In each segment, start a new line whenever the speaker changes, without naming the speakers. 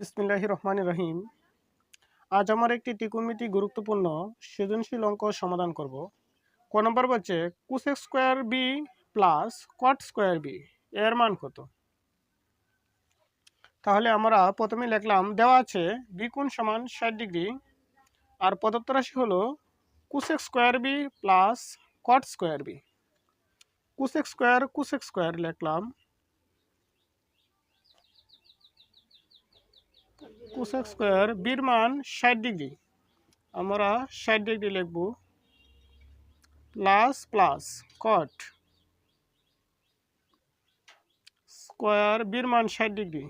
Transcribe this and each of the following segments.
বিসমিল্লাহ রহমান রহিম আজ আমার একটি ত্রিকোণমিতি গুরুত্বপূর্ণ, সৃজনশীল অঙ্ক সমাধান করব। ক নম্বর বলছে cosec square B plus cot square B এর মান কত? তাহলে আমরা প্রথমে লিখলাম, দেওয়া আছে বি কোণ সমান ষাট ডিগ্রি, আর প্রদত্ত রাশি হলো cosec square B plus cot square B cosec square cosec square লিখলাম। কোসেক স্কোয়ার বির মান ষাট ডিগ্রি। আমরা ষাট ডিগ্রি লিখব। Plus plus, cot. স্কোয়ার বির মান ষাট ডিগ্রি।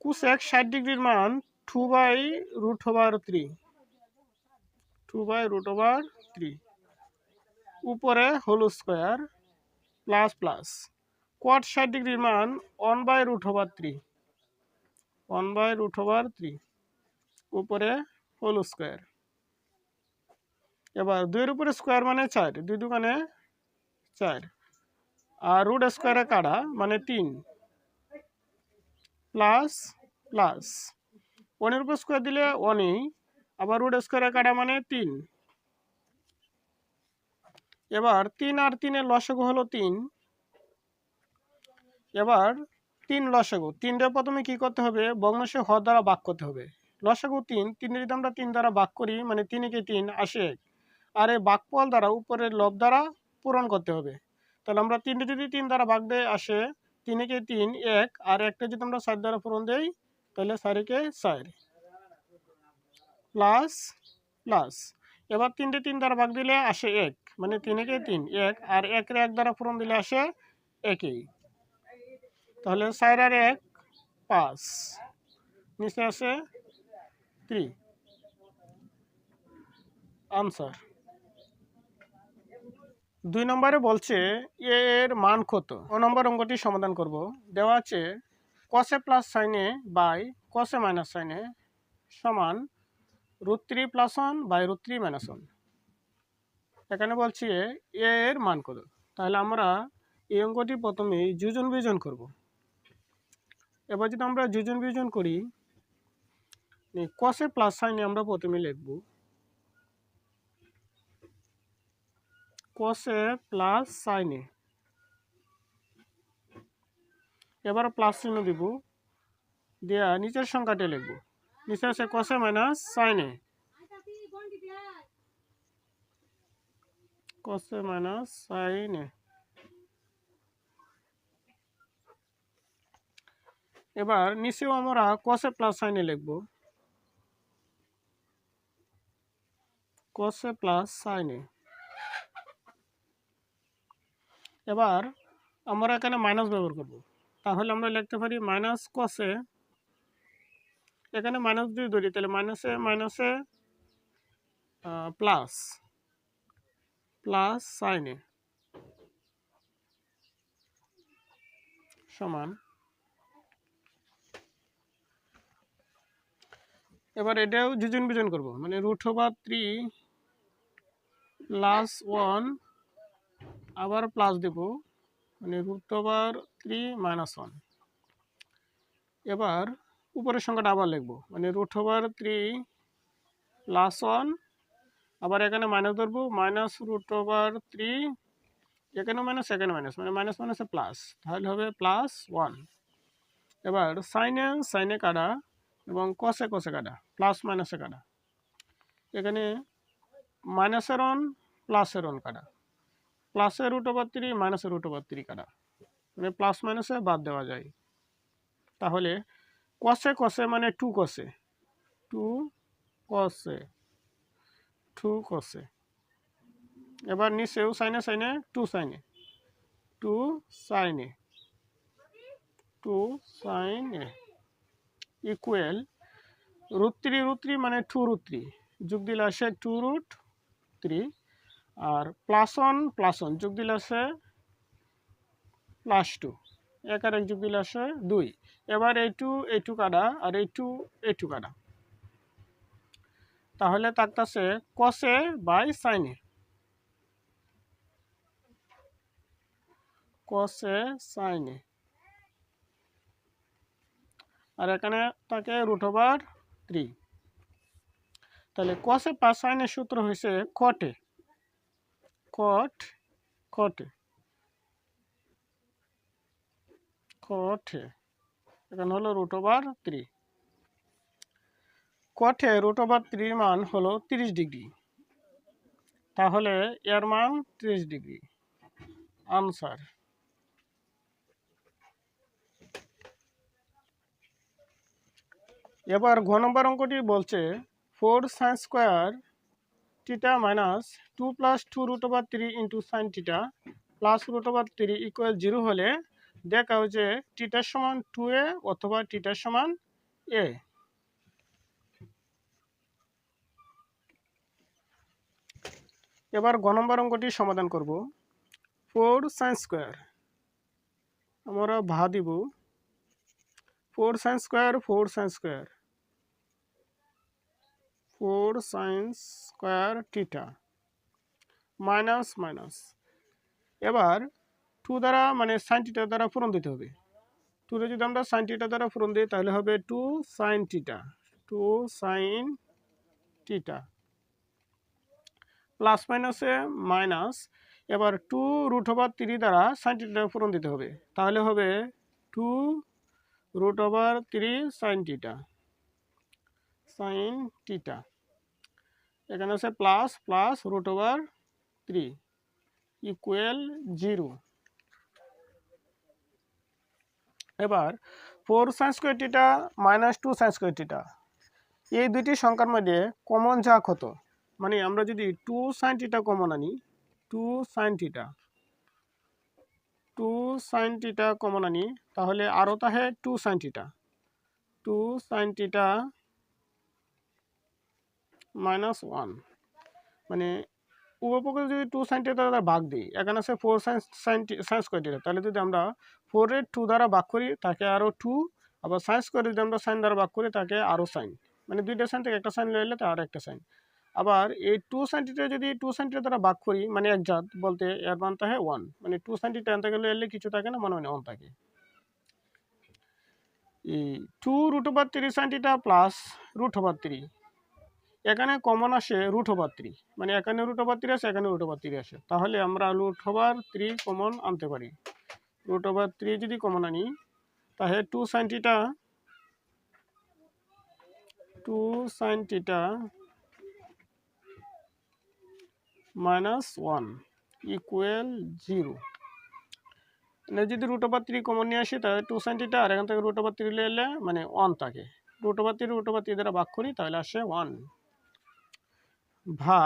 কুসেক ষাট ডিগ্রির মান two by root over three. Two by root over three. উপরে whole square, plus plus. Cot ষাট ডিগ্রির মান one by root over three one by root over three উপরে হোল স্কোয়ার এবার দুইয়ের উপরে স্কোয়ার মানে চার, দুই দোকানে চার। আর রুট স্কোয়ারে কাটা মানে তিন। প্লাস প্লাস ওয়ানের উপর স্কোয়ার দিলে ওয়ানই আবার রুট স্কোয়ারে কাটা মানে তিন। এবার তিন আর তিনের লসক হলো তিন। এবার তিন লসাগু। তিনটা প্রথমে কি করতে হবে? ভগ্নাংশে হ দ্বারা বাক করতে হবে। লসাগু তিন তিন যদি আমরা তিন দ্বারা বাক করি মানে তিনকে তিন আসে এক। আর এই বাকফল দ্বারা উপরের লব দ্বারা পূরণ করতে হবে। তাহলে আমরা তিনটে যদি তিন দ্বারা বাক দেয় আসে তিনকে তিন এক, আর একটা যদি আমরা চার দ্বারা পূরণ দেই, তাহলে চারিকে চার। Plus plus. এবার তিনটে তিন দ্বারা ভাগ দিলে আসে এক মানে তিনকে তিন এক, আর একের এক দ্বারা পূরণ দিলে আসে একই। তাহলে চার আর এক পাঁচ নিচে আছে থ্রি। আনসার। দুই নম্বরে বলছে এ এর মান কত? ও নম্বর অঙ্কটি সমাধান করব। দেওয়া আছে কসে প্লাস সাইনে বাই কসে মাইনাস সাইনে সমান root three plus one by root three minus one এখানে বলছি এ এর মান কত? তাহলে আমরা এই অঙ্কটি প্রথমে যোজন বিয়োজন করব। এবার যদি আমরা যোজন বিয়োজন করি কসে প্লাস সাইনে আমরা প্রথমে লিখব। কসে প্লাস সাইনে এবার প্লাস চিহ্ন দিব। দেয়া নিচের সংখ্যাটি লিখব। নিচে আছে কসে মাইনাস সাইনে কসে মাইনাস সাইনে এবার নিচেও আমরা কসে প্লাস সাইনে লিখব। কসে প্লাস সাইনে এবার আমরা এখানে মাইনাস ব্যবহার করব। তাহলে আমরা লিখতে পারি মাইনাস কসে এখানে মাইনাস দুই ধরি, তাহলে মাইনাসে মাইনাসে প্লাস প্লাস সাইনে সমান। এবার এটাও যোজন বিজন করব। মানে root over three plus one আবার প্লাস দেব। মানে root over three minus one এবার উপরের সংখ্যাটা আবার লিখব। মানে root over three plus one আবার এখানে মাইনাস ধরবো। মাইনাস রুট ওভার থ্রি এখানেও মাইনাস এখানে মাইনাস মানে মাইনাস মাইনাসে প্লাস তাহলে হবে প্লাস ওয়ান এবার সাইনে সাইনে কাটা। এবং কষে কষে কাটা প্লাস মাইনাসে কাটা। এখানে মাইনাসের অন প্লাসের অন কাটা। প্লাসের রুট ওভার থ্রি মাইনাসের রুট ওভার থ্রি কাটা। মানে প্লাস মাইনাসে বাদ দেওয়া যায়। তাহলে কষে কষে মানে টু কষে টু কষে টু কষে এবার নিচেও সাইনে সাইনে টু সাইনে টু সাইনে টু সাইনে equal root three root three মানে টু রুট থ্রি যোগ দিলে আসে টু রুট থ্রি আর প্লাস ওয়ান প্লাস ওয়ান যোগ দিলে আসে প্লাস টু এক আর এক যোগ দিলে আসে দুই। এবার এই টু এই টু কাটা আর এই টু এই টু কাটা। তাহলে থাকতেছে কসে বাই সাইনে কসে সাইনে আর এখানে থাকে রুট ওভার থ্রি তাহলে কসে পাঁচ সাইনের সূত্র হয়েছে কটে কট কটে কটে এখানে হলো রুট ওভার থ্রি কটে রুট ওভার থ্রির মান হলো তিরিশ ডিগ্রি। তাহলে এর মান তিরিশ ডিগ্রি। আনসার এবার ঘ নম্বর অঙ্কটি বলছে four sine square theta minus two plus two root over three into sine theta plus root over three equal zero হলে দেখাও যে টিটার সমান টু এ অথবা টিটার সমান এ এবার গ নম্বর অঙ্কটি সমাধান করব। ফোর সাইন স্কোয়ার আমরা ভা দিব। Four sine square four sine square four sine square theta minus minus এবার টু দ্বারা মানে সাইন টিটা দ্বারা পূরণ দিতে হবে। টুরে যদি আমরা সাইন টিটা দ্বারা পূরণ দিই, তাহলে হবে two sine theta two sine theta plus মাইনাসে মাইনাস এবার টু রুট ওভার থ্রি দ্বারা সাইন টিটা পূরণ দিতে হবে। তাহলে হবে two root over three sine theta sine theta এখানে আছে plus plus root over three equal zero এবার four sine square theta minus two sine square theta এই দুইটি সংখ্যার মধ্যে কমন যা কত মানে আমরা যদি টু সাইন টিটা কমন আনি two sine theta two sine theta common আনি, তাহলে আরও তাহে two sine theta two sine theta minus one মানে উপপক্ষে যদি টু সাইন টিটা দ্বারা ভাগ দিই, এখানে আছে four sine sine sine square theta তাহলে যদি আমরা ফোরের টু দ্বারা ভাগ করি, তাকে আরও টু আবার সাইন স্কোয়ার যদি আমরা সাইন দ্বারা ভাগ করি, তাকে আরও সাইন মানে দুইটা সাইন থেকে একটা সাইন লইলে তার একটা সাইন আবার এই টু সেন্টিটা যদি টু সাইনটিটা দ্বারা ভাগ করি মানে এক জাত বলতে এর মান থাকে ওয়ান মানে টু সাইনটিটা আনতে গেলে এলে কিছু থাকে না, মনে মানে ওয়ান থাকে। এই two root over three sine theta plus root over three এখানে কমন আসে রুট ওভার থ্রি মানে এখানে রুট ওভার থ্রি আসে, এখানে রুট ওভার থ্রি আসে। তাহলে আমরা রুট ওভার থ্রি কমন আনতে পারি। রুট ওভার থ্রি যদি কমন আনি, তাহলে two sine theta two sine theta minus one equal zero. যদি রুট ওভার থ্রি কমন নিয়ে আসি, তাহলে টু সাইনটিটা আর এখান থেকে রুট ওভার থ্রি এলে মানে ওয়ান থাকে। Root over three root over three দ্বারা ভাগ করি, তাহলে আসে ওয়ান ভা,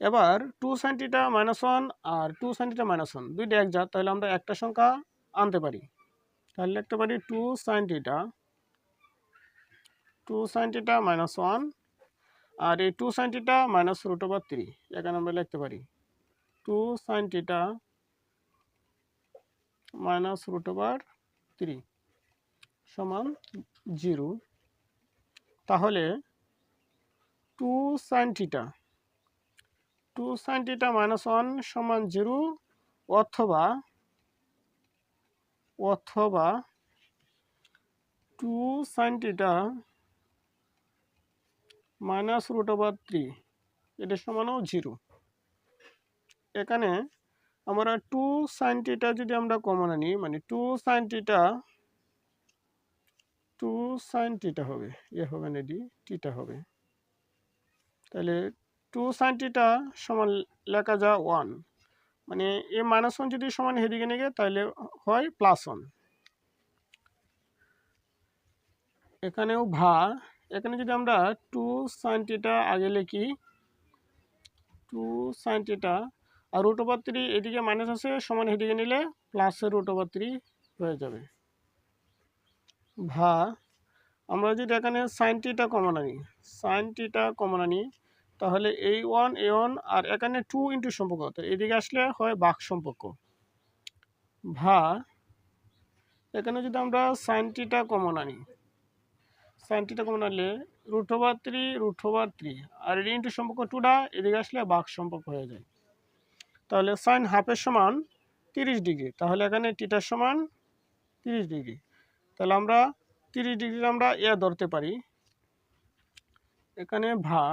এবার two sine theta minus one আর two sine theta minus one দুইটা এক জাত, তাহলে আমরা একটা সংখ্যা আনতে পারি। তাহলে লিখতে পারি two sine theta two sine theta minus one আর এই two sine theta minus root over three এখানে আমরা লিখতে পারি। Two sine theta minus root over three সমান জিরো তাহলে two sine theta two sine theta minus one সমান zero অথবা অথবা two sine theta minus root over three এটার সমানও জিরো এখানে আমরা টু সাইন টিটা যদি আমরা কমন আনি মানে two sine theta two sine theta হবে, এ হবে না ডি টিটা হবে। তাহলে টু সাইন টিটা সমান লেখা যা ওয়ান মানে এ মাইনাস ওয়ান যদি সমান হেদিকে নিয়ে তাহলে হয় প্লাস ওয়ান এখানেও ভা এখানে যদি আমরা টু সাইন টিটা আগে লিখি টু সাইন টিটা আর রুট ওভার থ্রি এদিকে মাইনাস আছে, সমান এদিকে নিলে প্লাসের রুট ওভার থ্রি হয়ে যাবে। ভা আমরা যদি এখানে সাইন টিটা কমন আনি সাইন টিটা কমন আনি তাহলে এই ওয়ান এ ওয়ান আর এখানে টু ইন্টু সম্পর্ক, তো এদিকে আসলে হয় বাক সম্পর্ক। ভা এখানে যদি আমরা সাইন টিটা কমন আনি সাইন টিটা কমন আনলে root over three root over three আর এটি ইন্টু সম্পর্ক টুটা এদিকে আসলে বাঘ সম্পর্ক হয়ে যায়। তাহলে সাইন হাফের সমান তিরিশ ডিগ্রি। তাহলে এখানে টিটার সমান তিরিশ ডিগ্রি। তাহলে আমরা তিরিশ ডিগ্রি আমরা এ ধরতে পারি। এখানে ভা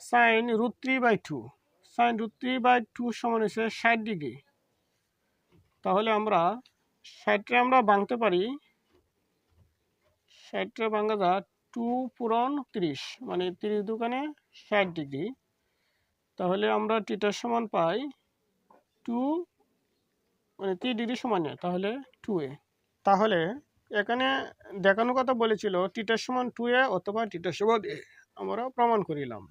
sine root three by two. Sine root three by two সমান হচ্ছে ষাট ডিগ্রি। তাহলে আমরা ষাটটা আমরা ভাঙতে পারি ষাটটা ভাঙা যা, টু পূরণ ত্রিশ মানে তিরিশ দোকানে ষাট ডিগ্রি। তাহলে আমরা টিটার সমান পাই টু মানে ত্রিশ ডিগ্রি সমান তাহলে টু এ। তাহলে এখানে দেখানোর কথা বলেছিল টিটার সমান টু এ অথবা টিটার সমান এ, আমরা প্রমাণ করিলাম।